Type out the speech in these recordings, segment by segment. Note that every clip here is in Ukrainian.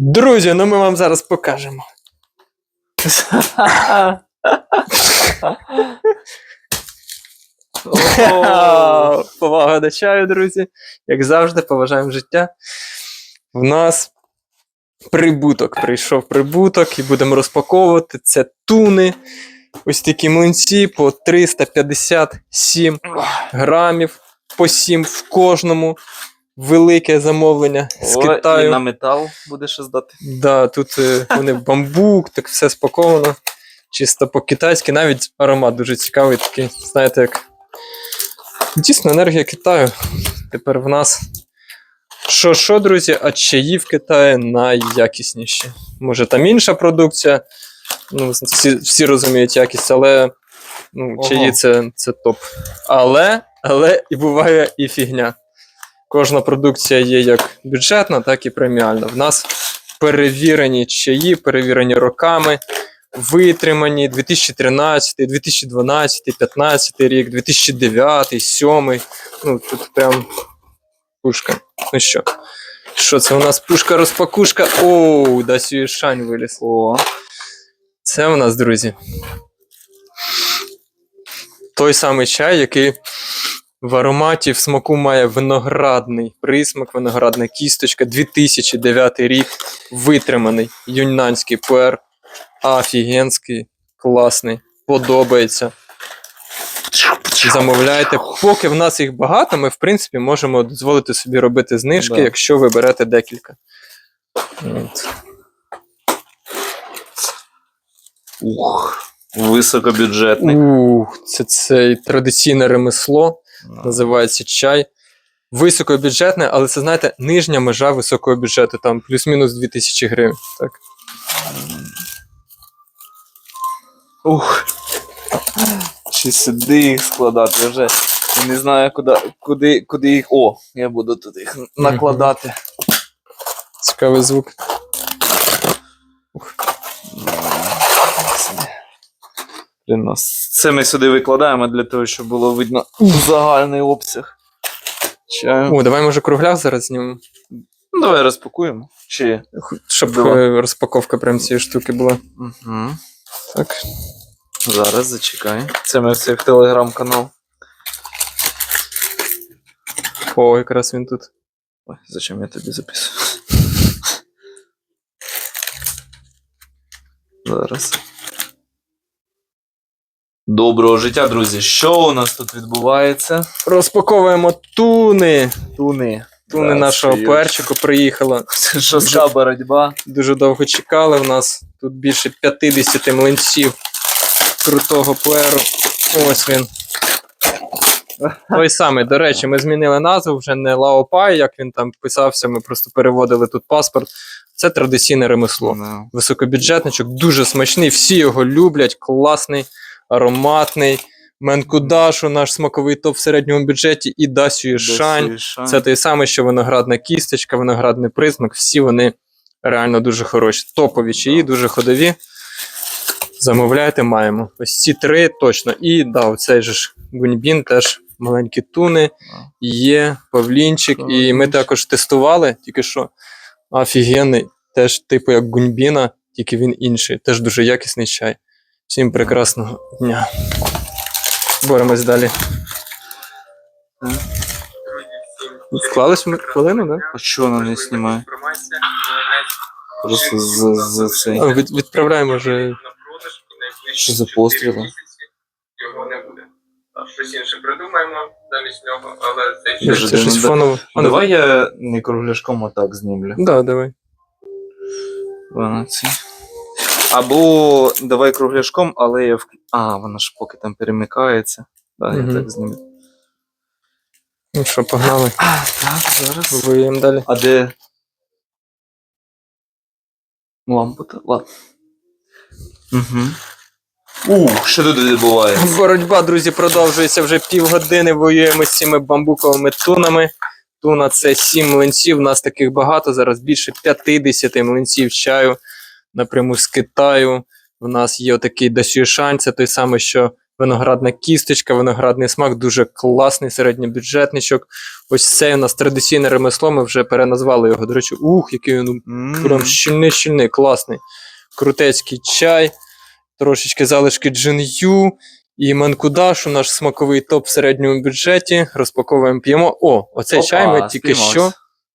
Друзі, ну ми вам зараз покажемо. Повага до чаю, друзі. Як завжди, поважаємо життя. В нас прибуток. Прийшов прибуток і будемо розпаковувати. Це туни. Ось такі млинці по 357 грамів, по 7 в кожному. Велике замовлення з О, І Китаю. на метал буде ще здати. Да, тут е, вони бамбук, так все спаковано. Чисто по-китайськи, навіть аромат дуже цікавий, такий, знаєте, як. Дійсно, енергія Китаю. Тепер в нас. Що, що, друзі, а чаї в Китаї найякісніші. Може, там інша продукція. Ну, всі, всі розуміють якість, але ну, чаї це, це топ. Але, але і буває і фігня. Кожна продукція є як бюджетна, так і преміальна. В нас перевірені чаї, перевірені роками, витримані 2013, 2012, 2015 рік, 2009, 2007. Ну, тут прям пушка. Ну що? Що це у нас пушка розпакушка? Оу, да Шань виліз. О, Це у нас, друзі. Той самий чай, який в ароматі в смаку має виноградний присмак, виноградна кісточка, 2009 рік, витриманий юньнанський пуер. Офігенський, класний, подобається. Замовляйте. Поки в нас їх багато, ми, в принципі, можемо дозволити собі робити знижки, Да. якщо ви берете декілька. От. ух, високобюджетний. Ух, це цей традиційне ремесло, називається чай. Високобюджетне, але це, знаєте, нижня межа високого бюджету, там плюс-мінус 2000 гривень. Так. Ух. Чи сюди їх складати вже. Я не знаю, куди, куди, куди їх. О, я буду тут їх накладати. Цікавий звук. Блін, ну, Це ми сюди викладаємо для того, щоб було видно загальний обсяг. Чаю. О, давай, може, кругляк зараз знімемо, Ну, давай розпакуємо. Чи. щоб Давай. е, розпаковка прям цієї штуки була. Угу. Так. Зараз зачекай. Це ми все в телеграм-канал. О, якраз він тут. Ой, зачем я тобі записую? Зараз. Доброго життя, друзі. Що у нас тут відбувається? Розпаковуємо туни. Туни. Туни Да, нашого це перчику приїхала. Це жорстка боротьба. Дуже довго чекали. В нас тут більше 50 млинців крутого пуеру. Ось він. Той самий, до речі, ми змінили назву, вже не Лаопай, як він там писався, ми просто переводили тут паспорт. Це традиційне ремесло. Високобюджетничок, дуже смачний, всі його люблять, класний, ароматний. Менкудашу, наш смаковий топ в середньому бюджеті, і Дасю Шань. Це той самий, що виноградна кісточка, виноградний присмак. Всі вони реально дуже хороші. Топові чаї, дуже ходові. Замовляйте, маємо. Ось ці три точно. І да, оцей же ж гуньбін, теж маленькі туни, є павлінчик. І ми також тестували, тільки що офігенний, теж типу як гуньбіна, тільки він інший. Теж дуже якісний чай. Всім прекрасного дня. Боремось далі. Вклались ми хвилину. Да? А що вона не знімає? Просто з, з цей. А, від, відправляємо вже. Що за постріли? Його не буде. А Щось інше придумаємо замість нього, але це ще Це щось один- фоново. А давай я не кругляшком отак знімлю. Да, давай. Вона ці. Або давай кругляшком, але я в. А, вона ж поки там перемикається. Да, Мгм. я так знімлю. Ну що, погнали. А, так, зараз. Воюємо далі. А де. Лампа-то? Ладно. Угу. Ух, що тут відбувається? Боротьба, друзі, продовжується вже півгодини. Воюємо з цими бамбуковими тунами. Туна це 7 млинців. У нас таких багато. Зараз більше 50 млинців чаю напряму з Китаю. У нас є отакий дасюшань, це той самий, що виноградна кісточка, виноградний смак, дуже класний середньобюджетничок. Ось це у нас традиційне ремесло, ми вже переназвали його. До речі, ух, який він М. прям щільний, щільний, класний. Крутецький чай, трошечки залишки джин-ю і манкудашу, наш смаковий топ в середньому бюджеті. Розпаковуємо, п'ємо. О, оцей Опа, чай ми тільки що,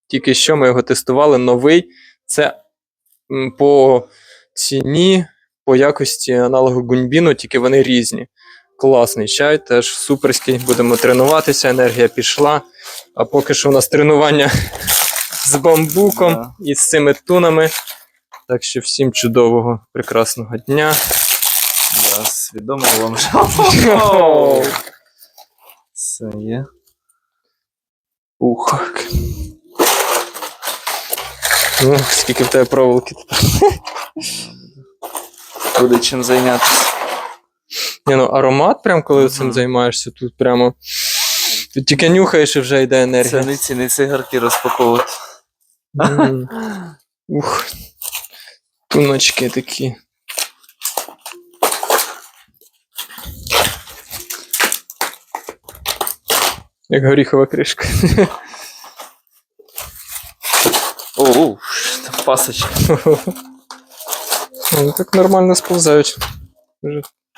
тільки що ми його тестували. Новий. Це по ціні, по якості аналогу гуньбіну, тільки вони різні. Класний чай, теж суперський. Будемо тренуватися, енергія пішла. А поки що у нас тренування з бамбуком Да. і з цими тунами. Так що всім чудового, прекрасного дня. Я свідомо вам Оу. Це є. Ух. Ну, скільки в тебе проволоки тепер. Буде чим зайнятися. Ні, ну аромат, прям коли цим займаєшся, тут прямо. Ти тільки нюхаєш і вже йде Це енергія. не ці не цигарки розпаковувати. М. Ух. Туночки такі. Як горіхова кришка. О, пасочка. Ну, так нормально сповзають.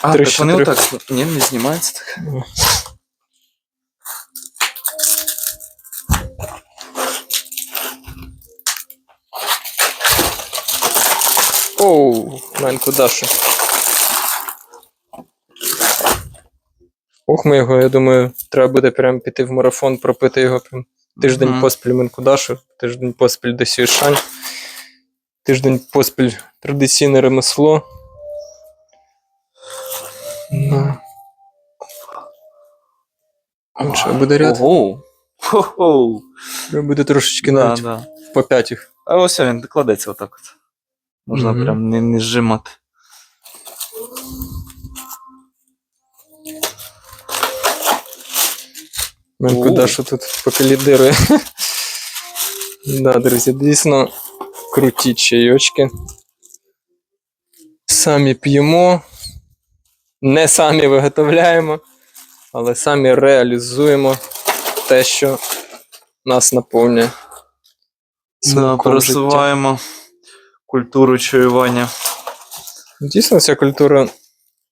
А, так вони отак. Ні, не знімаються так. Оу, Менку Дашу. Ух, ми його, я думаю, треба буде прям піти в марафон, пропити його прям тиждень Мгм. поспіль Менку Дашу, тиждень поспіль до Сюшань, тиждень поспіль традиційне ремесло. Ну. Ну, що, буде ряд? Ого. Хо-хо. Треба буде трошечки Да, навіть да. по п'ятіх. А ось він кладеться отак от. Можна Мгм. прям не, не зжимати. Менку О. Дашу тут поки лідирує. да, друзі, дійсно круті чайочки. Самі п'ємо, не самі виготовляємо, але самі реалізуємо те, що нас наповнює. Да, смаком життя. культуру чаювання. Дійсно, ця культура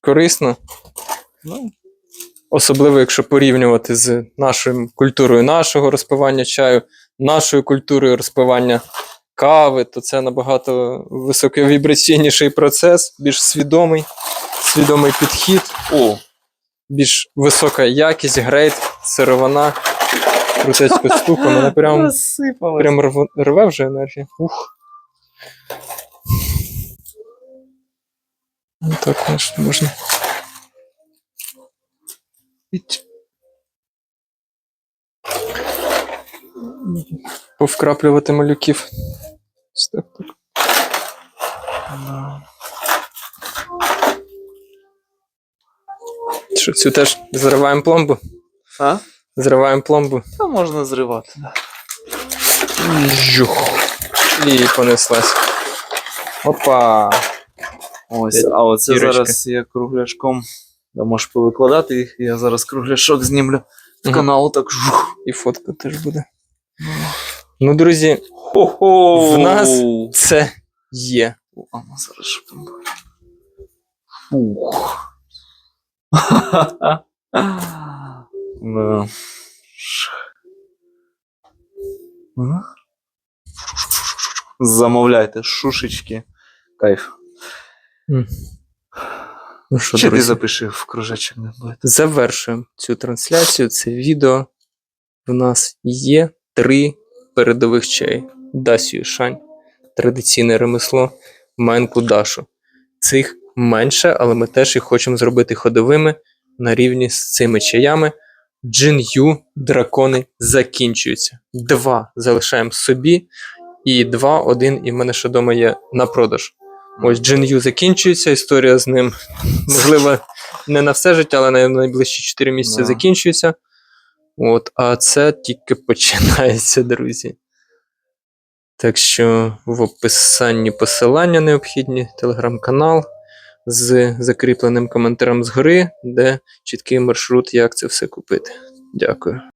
корисна. Ну, Особливо, якщо порівнювати з нашою культурою нашого розпивання чаю, нашою культурою розпивання кави, то це набагато високовібраційніший процес, більш свідомий, свідомий підхід, о, більш висока якість, грейд, сировина, крутецьку штуку. Мене прям, прям рв- рве вже енергія. Ух. Ну, Так, конечно, можна. Повкраплювати малюків. Ось так. Що, цю теж зриваємо пломбу? А? Зриваємо пломбу. Та можна зривати. Да. Жух. І понеслась. Опа. Ось, а оце Дірочка. зараз я кругляшком. Да, можеш повикладати їх, я зараз кругляшок знімлю в Мгм. канал так жух. І фотка теж буде. Ну, друзі, Хо-хо! В нас це є. А ну зараз що там буде? Фух. Да. Замовляйте шушечки. Кайф. Ну що, Ще ти друзі, запиши в кружечок не буде. завершуємо цю трансляцію, це відео. В нас є три передових чаї. Дасю Шань, традиційне ремесло, Менку Дашу. Цих менше, але ми теж їх хочемо зробити ходовими на рівні з цими чаями. Джин Ю дракони закінчуються. Два залишаємо собі, і два, один, і в мене ще вдома є на продаж. Ось Джин Ю закінчується, історія з ним, можливо, не на все життя, але на найближчі 4 місяці Да. закінчується. От, а це тільки починається, друзі. Так що в описанні посилання необхідні, телеграм-канал. з закріпленим коментарем згори, де чіткий маршрут, як це все купити. Дякую.